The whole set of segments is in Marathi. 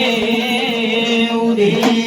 哎，我的。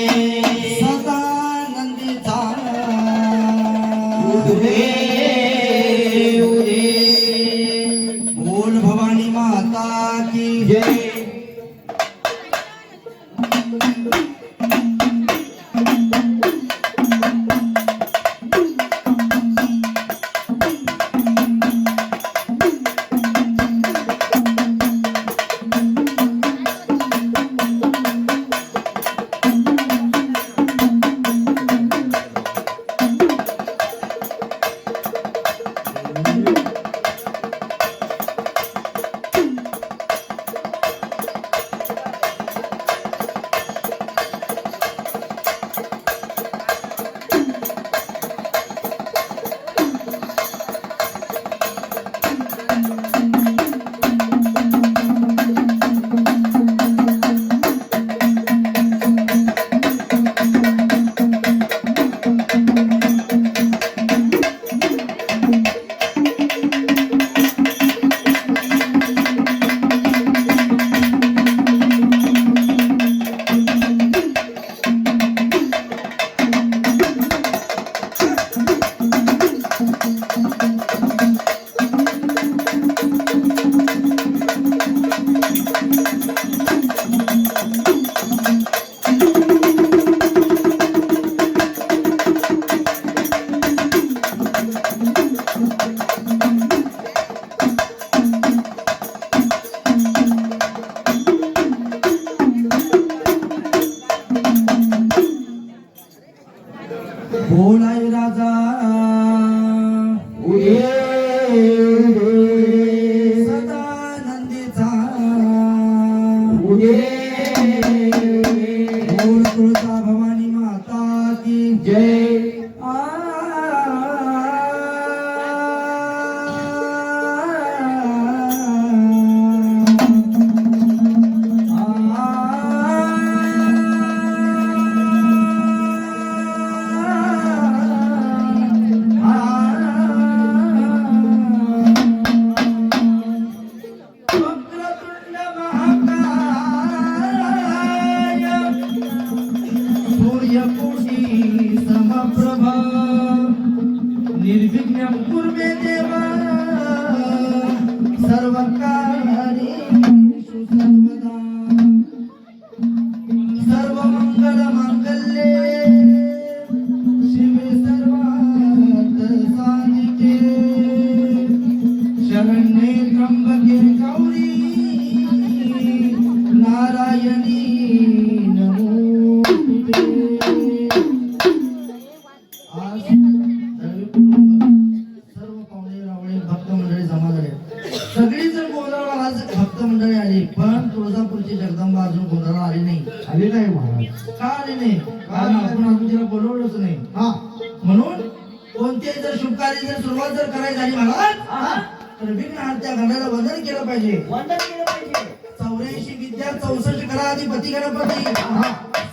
जर करायचं आणि मला तर विघ्न त्या घराला वंदन केलं पाहिजे. वंदन केलं पाहिजे. चौऱ्याऐंशी विद्या चौसष्ट करा आधी पती गणपती.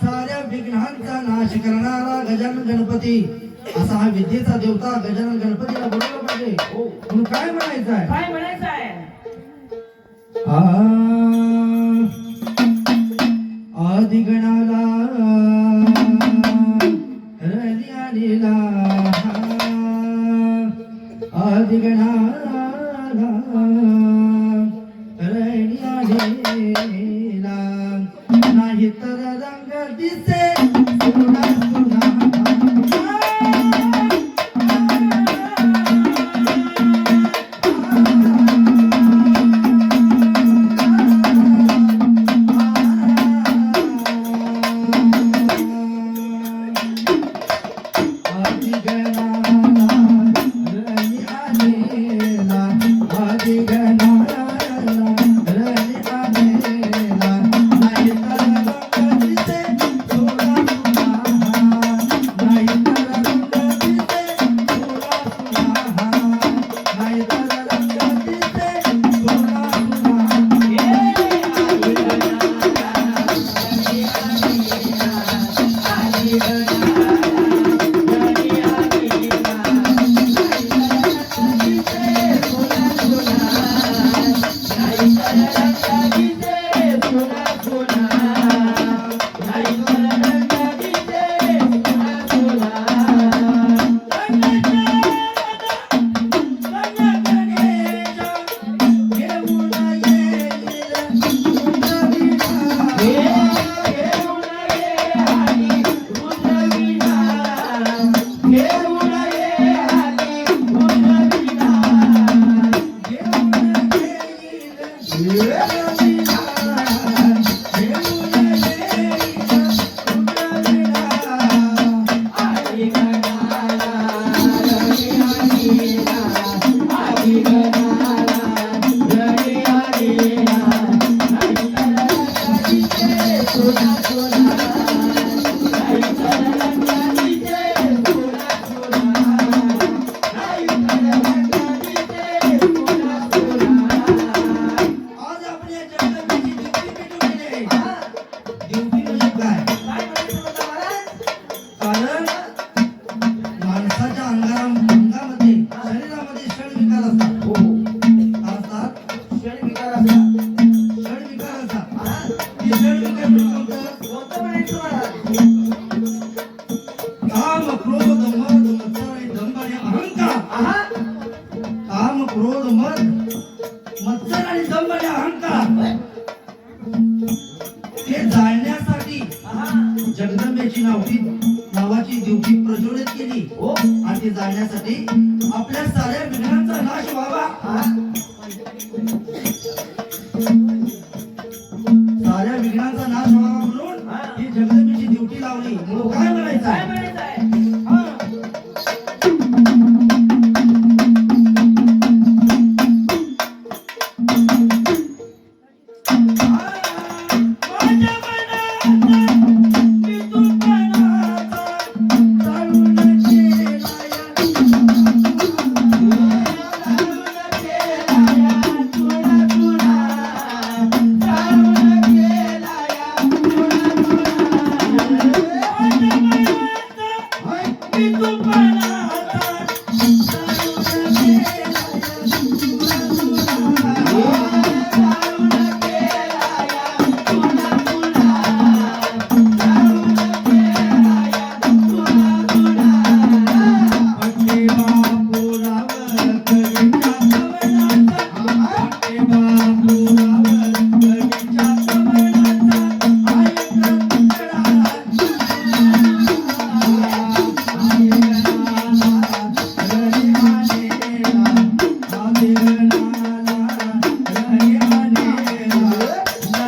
साऱ्या विघ्नांचा नाश करणारा गजानन गणपती. असा हा विद्येचा देवता गजानन गणपतीला बोलायला पाहिजे. हो. काय म्हणायचं आहे? काय म्हणायचं जगदंबेची नावची नावाची दिवशी प्रज्वलित केली. हो? आणि जाण्यासाठी आपल्या साऱ्या विघ्नांचा नाश व्हावा.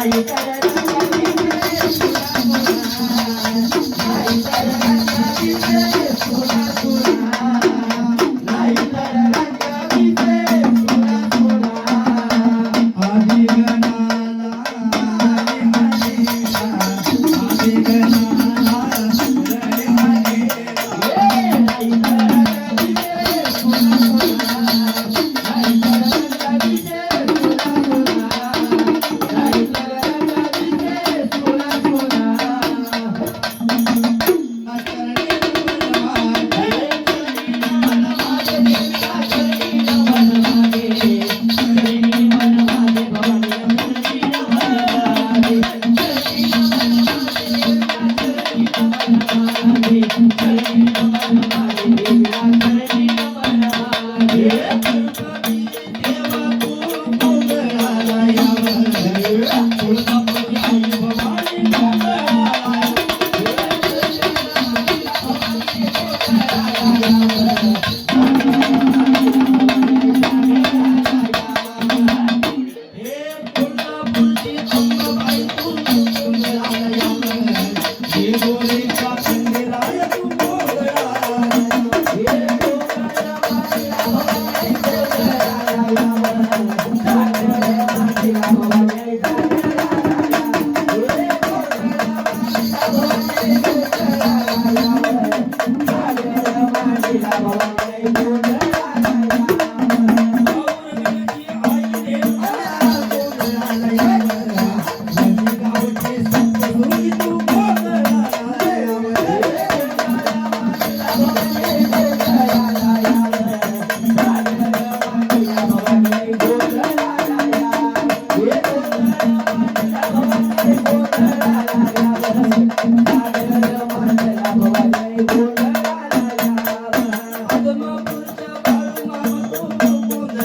Kita.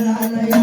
la la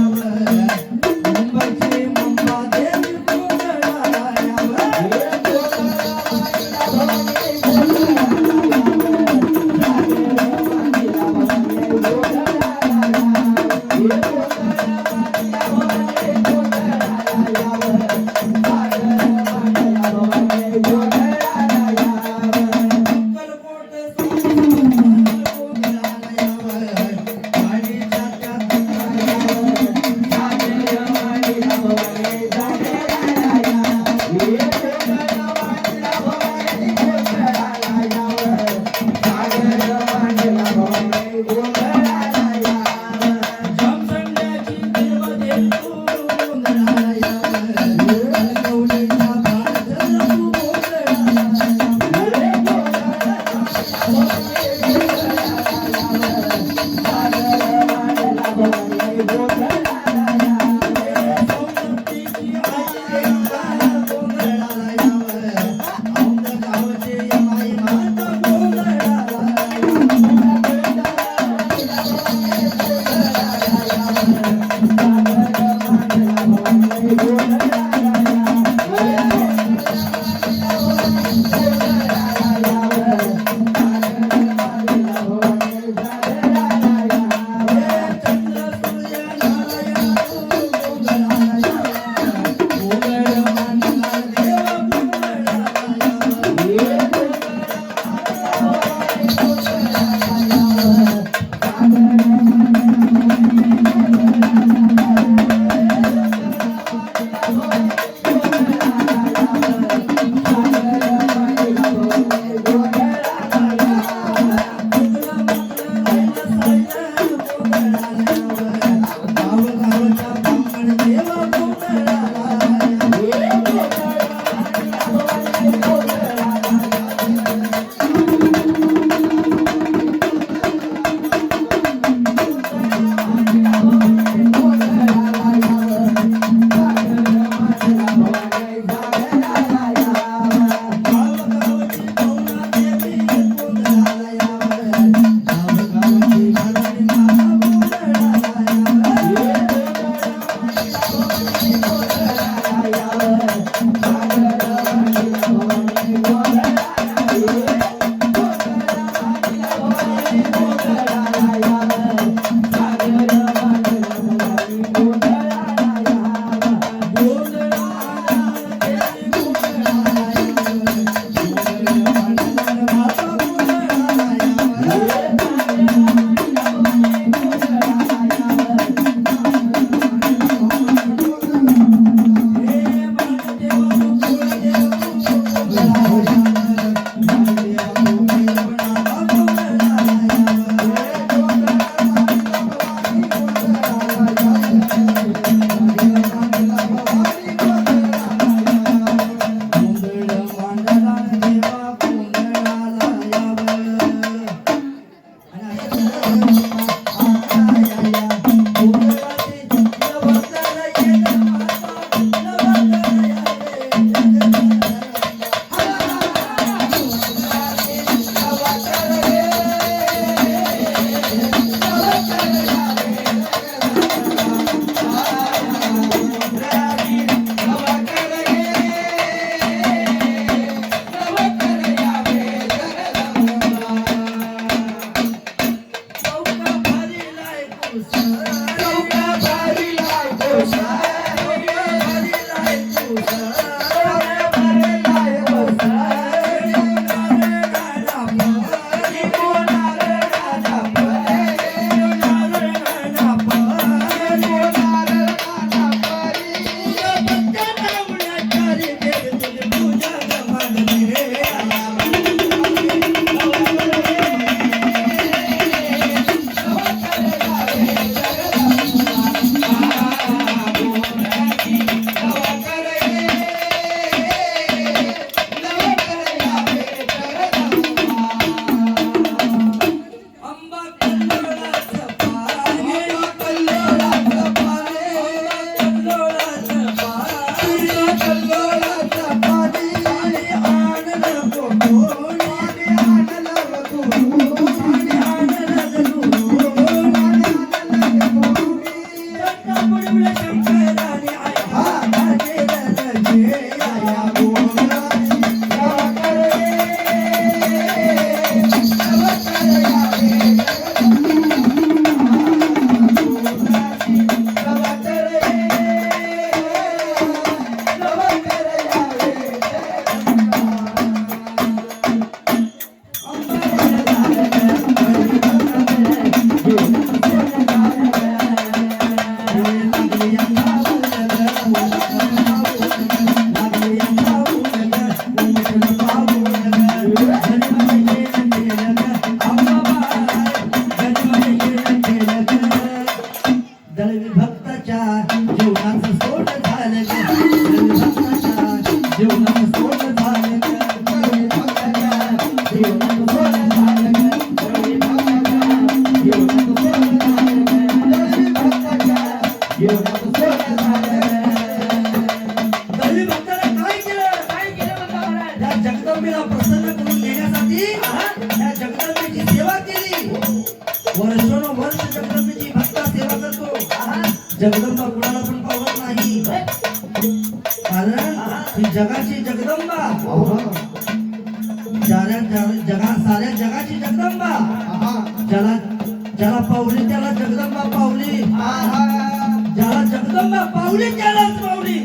बाबा जगदंबा त्यालाच पावली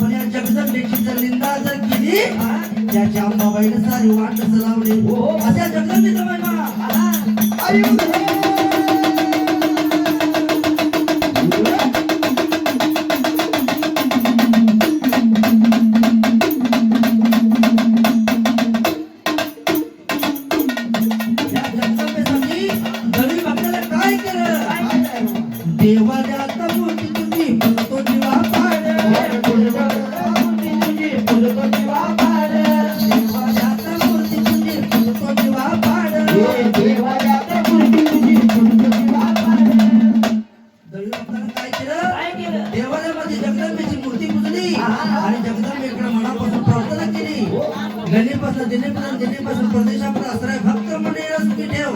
पण या जगदंबेची जर निंदा जर केली त्याच्या अंबाबाईने सारी वाट लावली. हो. अशा जगदंबेचा महिमा गणेपासून दिनेपासून दिनेपासून प्रदेशापर्यंत असणारे भक्त मंडळीला सुखी ठेव.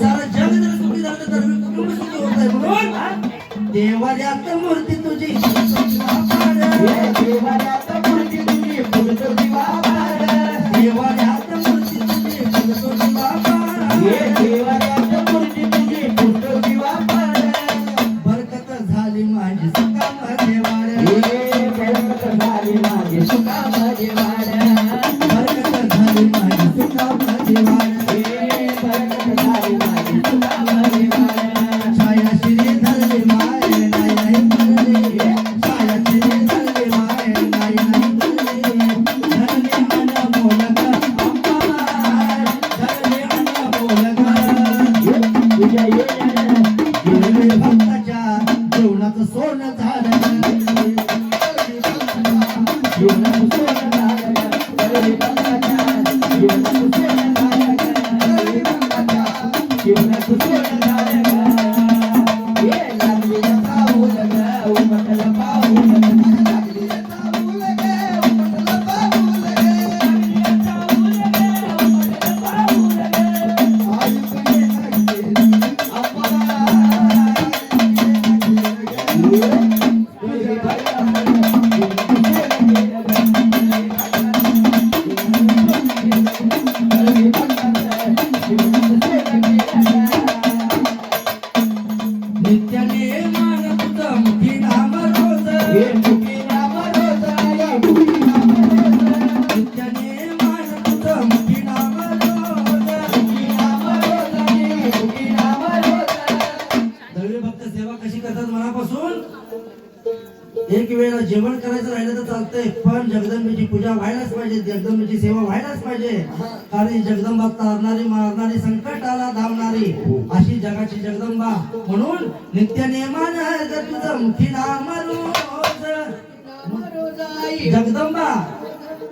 सारा जग जर सुखी झालं तर कुटुंब सुखी होत आहे म्हणून देवालयात मूर्ती संकटाला धावणारी अशी जगाची जगदंबा. म्हणून नित्य नेमानं जर तुझं मुठी नाम रोज जगदंबा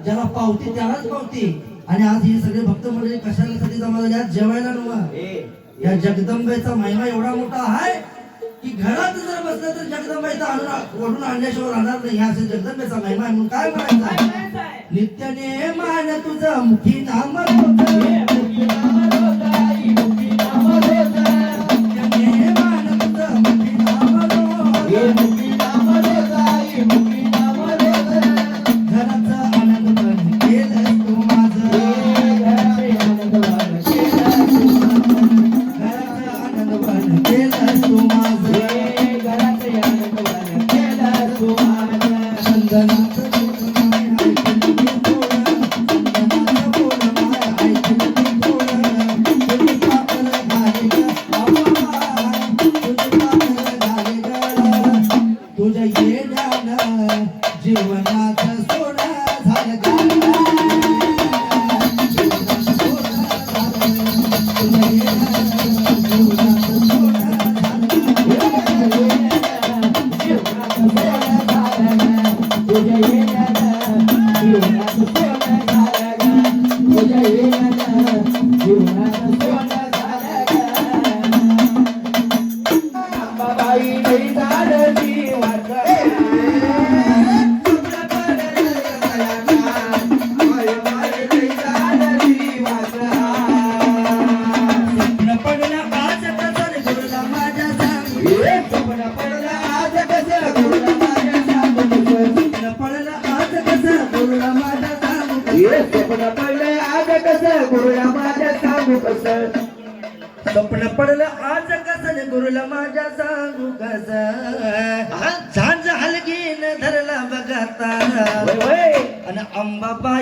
ज्याला पावती त्यालाच पावती. आणि आज ही सगळे भक्त मंडळी कशासाठी जमा झाली? आज जेवायला नव्ह या जगदंबेचा महिमा एवढा मोठा आहे की घरात जर बसलं तर जगदंबा इथं आणून ओढून आणल्याशिवाय राहणार नाही. ह्या असेल जगदंबेचा महिमा आहे म्हणून काय म्हणायचं? नित्यने मान तुझं मुखी नाम रोज.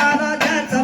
महाराजाचा